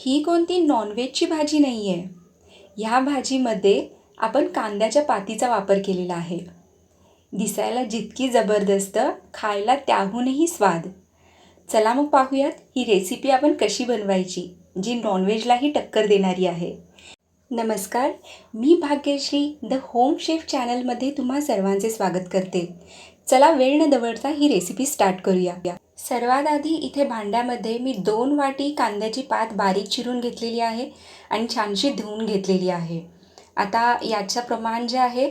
ही कोणती नॉनव्हेजची भाजी नाही आहे ह्या भाजीमध्ये आपण कांद्याच्या पातीचा वापर केलेला आहे. दिसायला जितकी जबरदस्त खायला त्याहूनही स्वाद. चला मग पाहूयात ही रेसिपी आपण कशी बनवायची जी नॉनव्हेजलाही टक्कर देणारी आहे. नमस्कार मी भाग्यश्री द होम शेफ चॅनलमध्ये तुम्हा सर्वांचे स्वागत करते. चला वेळ न दवडता ही रेसिपी स्टार्ट करूया. सर्वात आधी इथे भांड्यामध्ये मी दोन वाटी कांद्याची पात बारीक चिरून घेतलेली आहे आणि छानशी धुवून घेतलेली आहे. आता याचं प्रमाण जे आहे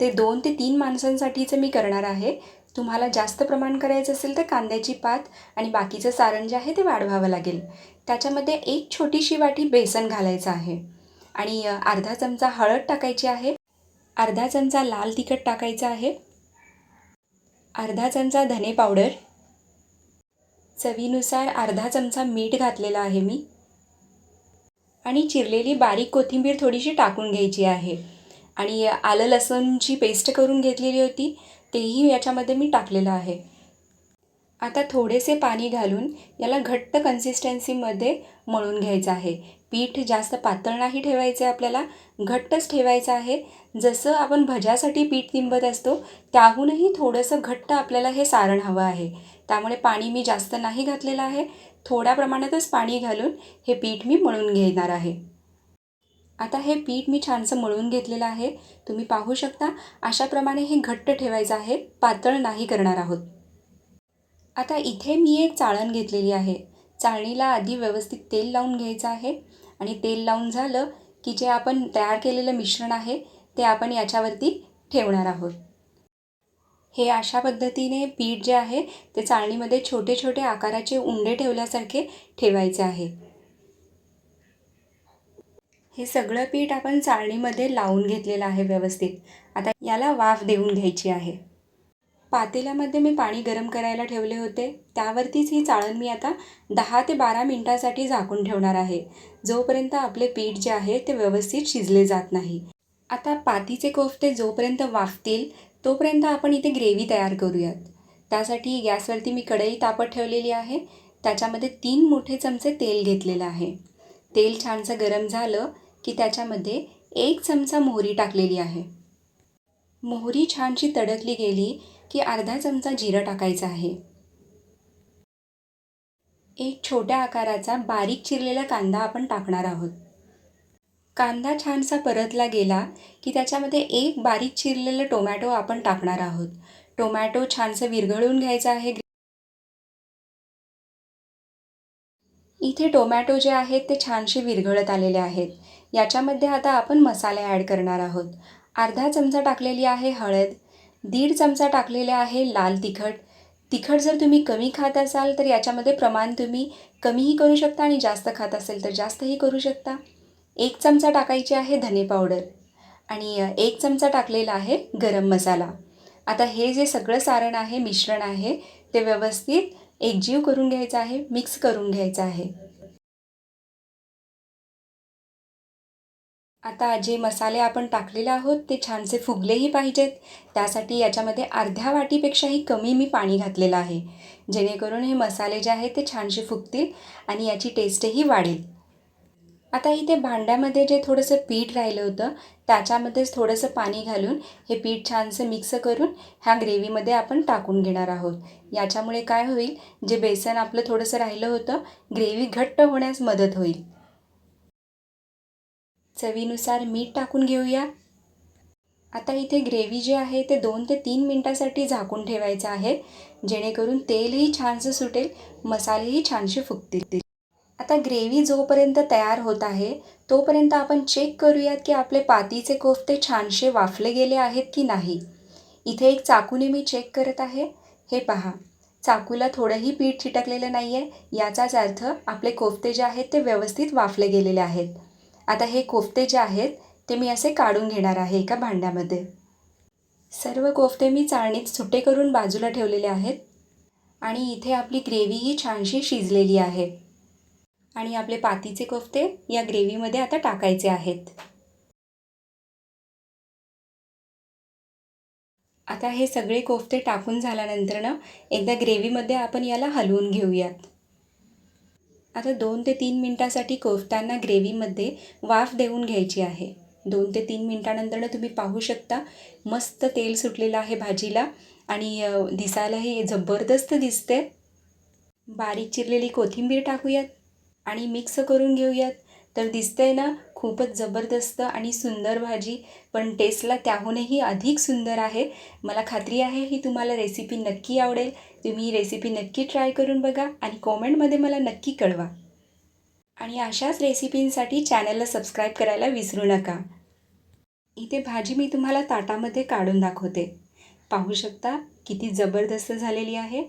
ते दोन ते तीन माणसांसाठीचं मी करणार आहे. तुम्हाला जास्त प्रमाण करायचं असेल तर कांद्याची पात आणि बाकीचं सारण जे आहे ते वाढवावं लागेल. त्याच्यामध्ये एक छोटीशी वाटी बेसन घालायचं आहे. आणि अर्धा चमचा हळद टाकायची आहे. अर्धा चमचा लाल तिखट टाकायचं आहे. अर्धा चमचा धने पावडर. चवीनुसार अर्धा चमचा मीठ घातलेला आहे मी. आणि चिरलेली बारीक कोथिंबीर थोडीशी टाकून घ्यायची आहे. आणि आलं लसूणची पेस्ट करून घेतलेली होती तेही याच्यामध्ये मी टाकलेलं आहे. आता थोडेसे पाणी घालून याला घट्ट कन्सिस्टन्सीमध्ये मळून घ्यायचं आहे. पीठ जास्त पातळ नाही ठेवायचं आहे आपल्याला घट्टच ठेवायचं आहे. जसं आपण भज्यासाठी पीठ तिंबत असतो त्याहूनही थोडंसं घट्ट आपल्याला हे सारण हवं आहे. त्यामुळे पाणी मी जास्त नाही घातलेलं आहे. थोड्या प्रमाणातच पाणी घालून हे पीठ मी मळून घेणार आहे. आता हे पीठ मी छानसं मळून घेतलेलं आहे. तुम्ही पाहू शकता अशाप्रमाणे हे घट्ट ठेवायचं आहे. पातळ नाही करणार आहोत. आता इथे मी एक चाळण घेतलेली आहे. चाळणीला आधी व्यवस्थित तेल लावून घ्यायचं आहे. आणि तेल लावून झालं की जे आपण तयार केलेलं मिश्रण आहे ते आपण याच्यावरती ठेवणार आहोत. हे अशा पद्धतीने पीठ जे आहे ते चाळणीमध्ये छोटे छोटे आकाराचे उंडे ठेवल्यासारखे ठेवायचे आहे. हे सगळं पीठ आपण चाळणीमध्ये लावून घेतलेलं आहे व्यवस्थित. आता याला वाफ देऊन घ्यायची आहे. पातेल्यामध्ये मी पाणी गरम करायला ठेवले होते. त्यावरतीच ही चाळण मी आता दहा ते बारा मिनटासाठी झाकून ठेवणार आहे. जोपर्यंत आपले पीठ जे आहे ते व्यवस्थित शिजले जात नाही. आता पातीचे कोफते जोपर्यंत वाफतील तोपर्यंत आपण इथे ग्रेव्ही तयार करूयात. त्यासाठी गॅसवरती मी कढई तापत ठेवलेली आहे. त्याच्यामध्ये तीन मोठे चमचे तेल घेतलेलं आहे. तेल छानसं गरम झालं की त्याच्यामध्ये एक चमचा मोहरी टाकलेली आहे. मोहरी छानशी तडकली गेली की अर्धा चमचा जिरं टाकायचा आहे. एक छोट्या आकाराचा बारीक चिरलेला कांदा आपण टाकणार आहोत. कांदा छानसा परतला गेला की त्याच्यामध्ये एक बारीक चिरलेलं टोमॅटो आपण टाकणार आहोत. टोमॅटो छानसं विरघळून घ्यायचं आहे. इथे टोमॅटो जे आहेत ते छानसे विरघळत आलेले आहेत. याच्यामध्ये आता आपण मसाले ॲड करणार आहोत. अर्धा चमचा टाकलेली आहे हळद दीड चमचा टाकलेला आहे लाल तिखट. तिखट जर तुम्ही कमी खात असाल तर याच्यामध्ये प्रमाण तुम्ही कमीही करू शकता आणि जास्त खात असेल तर जास्तही करू शकता. एक चमचा टाकायची आहे धने पावडर आणि एक चमचा टाकलेला आहे गरम मसाला. आता हे जे सगळं सारण आहे मिश्रण आहे ते व्यवस्थित एकजीव करून घ्यायचं आहे मिक्स करून घ्यायचं आहे. आता जे मसाले आपण टाकलेले आहोत ते छानसे फुगलेही पाहिजेत. त्यासाठी याच्यामध्ये अर्ध्या वाटीपेक्षाही कमी मी पाणी घातलेलं आहे. जेणेकरून हे मसाले जे आहेत ते छानसे फुगतील आणि याची टेस्टही वाढेल. आता इथे भांड्यामध्ये जे थोडंसं पीठ राहिलं होतं त्याच्यामध्येच थोडंसं पाणी घालून हे पीठ छानसं मिक्स करून ह्या ग्रेव्हीमध्ये आपण टाकून घेणार आहोत. याच्यामुळे काय होईल जे बेसन आपलं थोडंसं राहिलं होतं ग्रेव्ही घट्ट होण्यास मदत होईल. चवीनुसार मीठ टाकून घेऊया. आता इथे ग्रेव्ही जे आहे ते दोन ते तीन मिनटासाठी झाकून ठेवायचं आहे जेणेकरून तेलही छानसं सुटेल मसालेही छानसे फुगतील. आता ग्रेव्ही जोपर्यंत तयार होत आहे तोपर्यंत आपण चेक करूयात की आपले पातीचे कोफ्ते छानसे वाफले गेले आहेत की नाही. इथे एक चाकूने मी चेक करत आहे. हे पहा चाकूला थोडंही पीठ चिटकलेलं नाही आहे याचाच अर्थ आपले कोफ्ते जे आहेत ते व्यवस्थित वाफले गेलेले आहेत. आता हे कोफ्ते जे आहेत ते मी असे काढून घेणार आहे एका भांड्यामध्ये. सर्व कोफ्ते मी चाळणीत सुटे करून बाजूला ठेवलेले आहेत आणि इथे आपली ग्रेव्हीही छानशी शिजलेली आहे. आणि आपले पातीचे कोफ्ते या ग्रेव्हीमध्ये आता टाकायचे आहेत. आता हे सगळे कोफ्ते टाकून झाल्यानंतर ना एकदा ग्रेव्हीमध्ये आपण याला हलवून घेऊयात. आता दोन ते तीन मिनटासाठी कोफ्त्यांना ग्रेव्हीमध्ये वाफ देऊन घ्यायची आहे. दोन ते तीन मिनटानंतर तुम्ही पाहू शकता मस्त तेल सुटलेलं आहे भाजीला आणि दिसायला दिसायलाही जबरदस्त दिसते बारीक चिरलेली कोथिंबीर टाकूयात. आणि मिक्स करून घेऊयात. तर दिसतंय ना खूपच जबरदस्त आणि सुंदर भाजी पण टेस्टला त्याहूनही अधिक सुंदर आहे. मला खात्री आहे ही तुम्हाला रेसिपी नक्की आवडेल. तुम्ही ही रेसिपी नक्की ट्राय करून बघा आणि कॉमेंटमध्ये मला नक्की कळवा. आणि अशाच रेसिपींसाठी चॅनलला सबस्क्राईब करायला विसरू नका. इथे भाजी मी तुम्हाला ताटामध्ये काढून दाखवते. पाहू शकता किती जबरदस्त झालेली आहे.